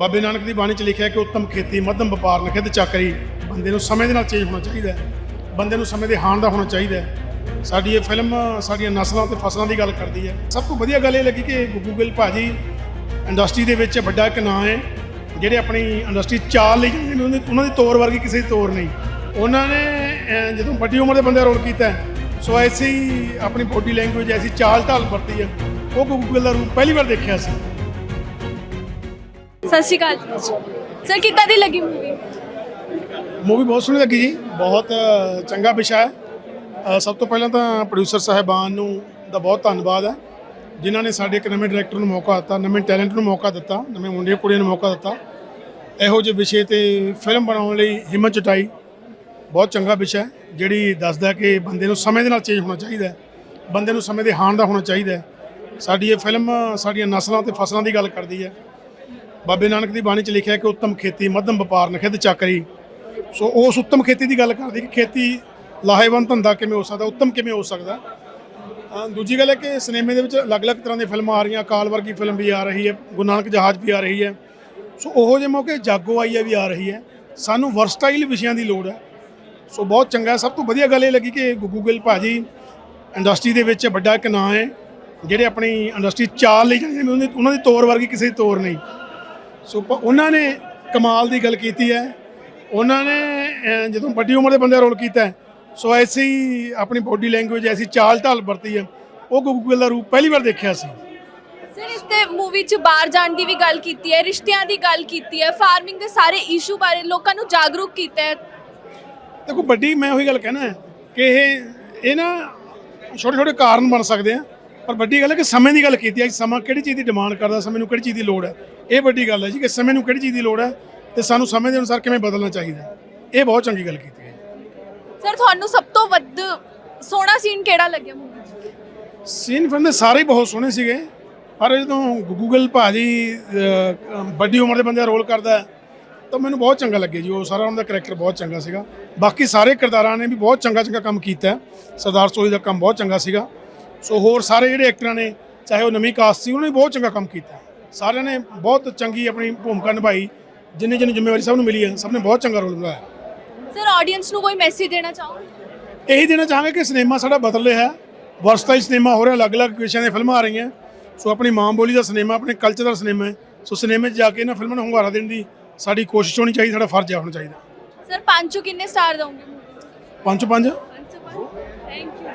ਬਾਬੇ ਨਾਨਕ ਦੀ ਬਾਣੀ 'ਚ ਲਿਖਿਆ ਕਿ ਉੱਤਮ ਖੇਤੀ, ਮੱਧਮ ਵਪਾਰ, ਨਖਿੱਧ ਚੱਕਰੀ ਬੰਦੇ ਨੂੰ ਸਮੇਂ ਦੇ ਨਾਲ ਚੇਂਜ ਹੋਣਾ ਚਾਹੀਦਾ ਹੈ। ਬੰਦੇ ਨੂੰ ਸਮੇਂ ਦੇ ਹਾਣ ਦਾ ਹੋਣਾ ਚਾਹੀਦਾ ਹੈ। ਸਾਡੀ ਇਹ ਫਿਲਮ ਸਾਡੀਆਂ ਨਸਲਾਂ ਤੇ ਫਸਲਾਂ ਦੀ ਗੱਲ ਕਰਦੀ ਹੈ। ਸਭ ਤੋਂ ਵਧੀਆ ਗੱਲ ਇਹ ਲੱਗੀ ਕਿ ਗੂਗਲ ਭਾਜੀ ਇੰਡਸਟਰੀ ਦੇ ਵਿੱਚ ਵੱਡਾ ਇੱਕ ਨਾਂ ਹੈ, ਜਿਹੜੇ ਆਪਣੀ ਇੰਡਸਟਰੀ ਚਾਲ ਲਈ ਜਾਂਦੇ ਨੇ ਉਹਨਾਂ ਦੀ- ਉਹਨਾਂ ਦੀ ਤੋਰ ਵਰਗੀ ਕਿਸੇ ਦੀ ਤੋਰ ਨਹੀਂ। ਉਹਨਾਂ ਨੇ ਜਦੋਂ ਵੱਡੀ ਉਮਰ ਦੇ ਬੰਦੇ ਰੋਲ ਕੀਤਾ ਸੋ ਐਸੀ ਆਪਣੀ ਬੋਡੀ ਲੈਂਗੁਏਜ ਐਸੀ ਚਾਲ ਢਾਲ ਵਰਤੀ ਹੈ। ਉਹ ਗੂਗਲ ਦਾ ਰੂਪ ਪਹਿਲੀ ਵਾਰ ਦੇਖਿਆ ਸੀ। ਸਤਿ ਸ਼੍ਰੀ ਅਕਾਲ ਸਰ ਕਿੱਦਾਂ ਦੀ ਲੱਗੀ ਮੂਵੀ ਮੂਵੀ ਬਹੁਤ ਸੋਹਣੀ ਲੱਗੀ ਜੀ। ਬਹੁਤ ਚੰਗਾ ਵਿਸ਼ਾ ਹੈ। ਸਭ ਤੋਂ ਪਹਿਲਾਂ ਤਾਂ ਪ੍ਰੋਡਿਊਸਰ ਸਾਹਿਬਾਨ ਨੂੰ ਦਾ ਬਹੁਤ ਧੰਨਵਾਦ ਹੈ। ਜਿਨ੍ਹਾਂ ਨੇ ਸਾਡੇ ਇੱਕ ਨਵੇਂ ਡਾਇਰੈਕਟਰ ਨੂੰ ਮੌਕਾ ਦਿੱਤਾ, ਨਵੇਂ ਟੈਲੈਂਟ ਨੂੰ ਮੌਕਾ ਦਿੱਤਾ, ਨਵੇਂ ਮੁੰਡੇ ਕੁੜੀਆਂ ਨੂੰ ਮੌਕਾ ਦਿੱਤਾ। ਇਹੋ ਜਿਹੇ ਵਿਸ਼ੇ ਤੇ ਫਿਲਮ ਬਣਾਉਣ ਲਈ ਹਿੰਮਤ ਜੁਟਾਈ ਬਹੁਤ ਚੰਗਾ ਵਿਸ਼ਾ ਜਿਹੜੀ ਦੱਸਦਾ ਕਿ ਬੰਦੇ ਨੂੰ ਸਮੇਂ ਦੇ ਨਾਲ ਚੇਂਜ ਹੋਣਾ ਚਾਹੀਦਾ ਬੰਦੇ ਨੂੰ ਸਮੇਂ ਦੇ ਹਾਣ ਦਾ ਹੋਣਾ ਚਾਹੀਦਾ ਸਾਡੀ ਇਹ ਫਿਲਮ ਸਾਡੀਆਂ ਨਸਲਾਂ ਤੇ ਫਸਲਾਂ ਦੀ ਗੱਲ ਕਰਦੀ ਹੈ। ਬਾਬੇ ਨਾਨਕ ਦੀ ਬਾਣੀ 'ਚ ਲਿਖਿਆ ਕਿ ਉੱਤਮ ਖੇਤੀ, ਮੱਧਮ ਵਪਾਰ, ਨਖਿੱਧ ਚੱਕਰੀ। ਸੋ ਉਸ ਉੱਤਮ ਖੇਤੀ ਦੀ ਗੱਲ ਕਰਦੀ ਕਿ ਖੇਤੀ ਲਾਹੇਵੰਦ ਧੰਦਾ ਕਿਵੇਂ ਹੋ ਸਕਦਾ, ਉੱਤਮ ਕਿਵੇਂ ਹੋ ਸਕਦਾ। ਦੂਜੀ ਗੱਲ ਹੈ ਕਿ ਸਿਨੇਮੇ ਦੇ ਵਿੱਚ ਅਲੱਗ-ਅਲੱਗ ਤਰ੍ਹਾਂ ਦੀਆਂ ਫਿਲਮਾਂ ਆ ਰਹੀਆਂ ਕਾਲ ਵਰਗੀ ਫਿਲਮ ਵੀ ਆ ਰਹੀ ਹੈ, ਗੁਰੂ ਨਾਨਕ ਜਹਾਜ਼ ਵੀ ਆ ਰਹੀ ਹੈ। ਸੋ ਉਹੋ ਜਿਹੇ ਮੌਕੇ ਜਾਗੋ ਆਈ ਹੈ ਵੀ ਆ ਰਹੀ ਹੈ। ਸਾਨੂੰ ਵਰਸਟਾਈਲ ਵਿਸ਼ਿਆਂ ਦੀ ਲੋੜ ਹੈ। ਸੋ ਬਹੁਤ ਚੰਗਾ, ਸਭ ਤੋਂ ਵਧੀਆ ਗੱਲ ਇਹ ਲੱਗੀ ਕਿ ਗੂਗਲ ਭਾਜੀ ਇੰਡਸਟਰੀ ਦੇ ਵਿੱਚ ਵੱਡਾ ਇੱਕ ਨਾਂ ਹੈ, ਜਿਹੜੇ ਆਪਣੀ ਇੰਡਸਟਰੀ ਚਾਲ ਲਈ ਜਾਂਦੇ ਨੇ, ਉਹਨਾਂ ਉਹਨਾਂ ਦੀ ਤੋਰ ਵਰਗੀ ਕਿਸੇ ਦੀ ਤੋਰ ਨਹੀਂ। ਸੋ ਉਹਨਾਂ ਨੇ ਕਮਾਲ ਦੀ ਗੱਲ ਕੀਤੀ ਹੈ। ਉਹਨਾਂ ਨੇ ਜਦੋਂ ਵੱਡੀ ਉਮਰ ਦੇ ਬੰਦੇ ਰੋਲ ਕੀਤਾ ਸੋ ਐਸੀ ਹੀ ਆਪਣੀ ਬੋਡੀ ਲੈਂਗੁਏਜ ਐਸੀ ਚਾਲ ਢਾਲ ਵਰਤੀ ਹੈ। ਉਹ ਗੂਗਲ ਦਾ ਰੂਪ ਪਹਿਲੀ ਵਾਰ ਦੇਖਿਆ ਸੀ। ਸਰ ਇਸ ਤੇ ਮੂਵੀ 'ਚ ਬਾਹਰ ਜਾਣ ਦੀ ਵੀ ਗੱਲ ਕੀਤੀ ਹੈ ਰਿਸ਼ਤਿਆਂ ਦੀ ਗੱਲ ਕੀਤੀ ਹੈ ਫਾਰਮਿੰਗ ਦੇ ਸਾਰੇ ਇਸ਼ੂ ਬਾਰੇ ਲੋਕਾਂ ਨੂੰ ਜਾਗਰੂਕ ਕੀਤਾ ਹੈ। ਦੇਖੋ ਵੱਡੀ ਮੈਂ ਉਹੀ ਗੱਲ ਕਹਿਣਾ ਕਿ ਇਹ ਇਹ ਨਾ ਛੋਟੇ ਛੋਟੇ ਕਾਰਨ ਬਣ ਸਕਦੇ ਆ। ਪਰ ਵੱਡੀ ਗੱਲ ਹੈ ਕਿ ਸਮੇਂ ਦੀ ਗੱਲ ਕੀਤੀ ਹੈ। ਕਿ ਸਮਾਂ ਕਿਹੜੀ ਚੀਜ਼ ਦੀ ਡਿਮਾਂਡ ਕਰਦਾ ਸਮੇਂ ਨੂੰ ਕਿਹੜੀ ਚੀਜ਼ ਦੀ ਲੋੜ ਹੈ? ਇਹ ਵੱਡੀ ਗੱਲ ਹੈ ਜੀ ਕਿ ਸਮੇਂ ਨੂੰ ਕਿਹੜੀ ਚੀਜ਼ ਦੀ ਲੋੜ ਹੈ ਤੇ ਸਾਨੂੰ ਸਮੇਂ ਦੇ ਅਨੁਸਾਰ ਕਿਵੇਂ ਬਦਲਣਾ ਚਾਹੀਦਾ। ਇਹ ਬਹੁਤ ਚੰਗੀ ਗੱਲ ਕੀਤੀ ਹੈ ਸਰ ਤੁਹਾਨੂੰ ਸਭ ਤੋਂ ਵੱਧ ਸੋਹਣਾ ਸੀਨ ਕਿਹੜਾ ਲੱਗਿਆ ਮੂਵੀ ਸੀਨ ਫਿਲਮ ਦੇ ਸਾਰੇ ਬਹੁਤ ਸੋਹਣੇ ਸੀਗੇ ਪਰ ਜਦੋਂ ਗੂਗਲ ਭਾਜੀ ਵੱਡੀ ਉਮਰ ਦੇ ਬੰਦੇ ਰੋਲ ਕਰਦਾ ਹੈ, ਤਾਂ ਮੈਨੂੰ ਬਹੁਤ ਚੰਗਾ ਲੱਗਿਆ ਜੀ। ਉਹ ਸਾਰਾ ਉਹਨਾਂ ਦਾ ਕਰੈਕਟਰ ਬਹੁਤ ਚੰਗਾ ਸੀਗਾ। ਬਾਕੀ ਸਾਰੇ ਕਿਰਦਾਰਾਂ ਨੇ ਵੀ ਬਹੁਤ ਚੰਗਾ ਚੰਗਾ ਕੰਮ ਕੀਤਾ। ਸਰਦਾਰ ਸੋਈ ਦਾ ਕੰਮ ਬਹੁਤ ਚੰਗਾ ਸੀਗਾ। ਸੋ ਹੋਰ ਸਾਰੇ ਜਿਹੜੇ ਐਕਟਰਾਂ ਨੇ ਚਾਹੇ ਉਹ ਨਵੀਂ ਕਾਸਟ ਸੀ ਉਹਨਾਂ ਨੇ ਬਹੁਤ ਚੰਗਾ ਕੰਮ ਕੀਤਾ। ਸਾਰਿਆਂ ਨੇ ਬਹੁਤ ਚੰਗੀ ਆਪਣੀ ਭੂਮਿਕਾ ਨਿਭਾਈ ਜਿੰਨੇ ਜਿੰਨੇ ਜ਼ਿੰਮੇਵਾਰੀ ਸਭ ਨੂੰ ਮਿਲੀ ਹੈ ਸਭ ਨੇ ਬਹੁਤ ਚੰਗਾ ਰੋਲ ਨਿਭਾਇਆ। ਸਰ ਆਡੀਅנס ਨੂੰ ਕੋਈ ਮੈਸੇਜ ਦੇਣਾ ਚਾਹੋਗੇ? ਇਹੀ ਦੇਣਾ ਚਾਹਾਂਗੇ ਕਿ ਸਿਨੇਮਾ ਸਾਡਾ ਬਦਲ ਰਿਹਾ ਹੈ। ਵਰਸਟਾਈਲ ਸਿਨੇਮਾ ਹੋ ਰਿਹਾ ਅਲੱਗ-ਅਲੱਗ ਵਿਸ਼ਿਆਂ ਦੀਆਂ ਫਿਲਮਾਂ ਆ ਰਹੀਆਂ। ਸੋ ਆਪਣੀ ਮਾਂ ਬੋਲੀ ਦਾ ਸਿਨੇਮਾ ਆਪਣੇ ਕਲਚਰ ਦਾ ਸਿਨੇਮਾ ਹੈ। ਸੋ ਸਿਨੇਮੇ 'ਚ ਜਾ ਕੇ ਇਹਨਾਂ ਫਿਲਮਾਂ ਨੂੰ ਹੁੰਗਾਰਾ ਦੇਣ ਦੀ ਸਾਡੀ ਕੋਸ਼ਿਸ਼ ਹੋਣੀ ਚਾਹੀਦੀ ਸਾਡਾ ਫਰਜ਼ ਹੋਣਾ ਚਾਹੀਦਾ। ਸਰ ਪੰਜ 'ਚੋਂ ਕਿੰਨੇ ਸਟਾਰ ਦੋਗੇ ਪੰਜ ਪੰਜ। Thank you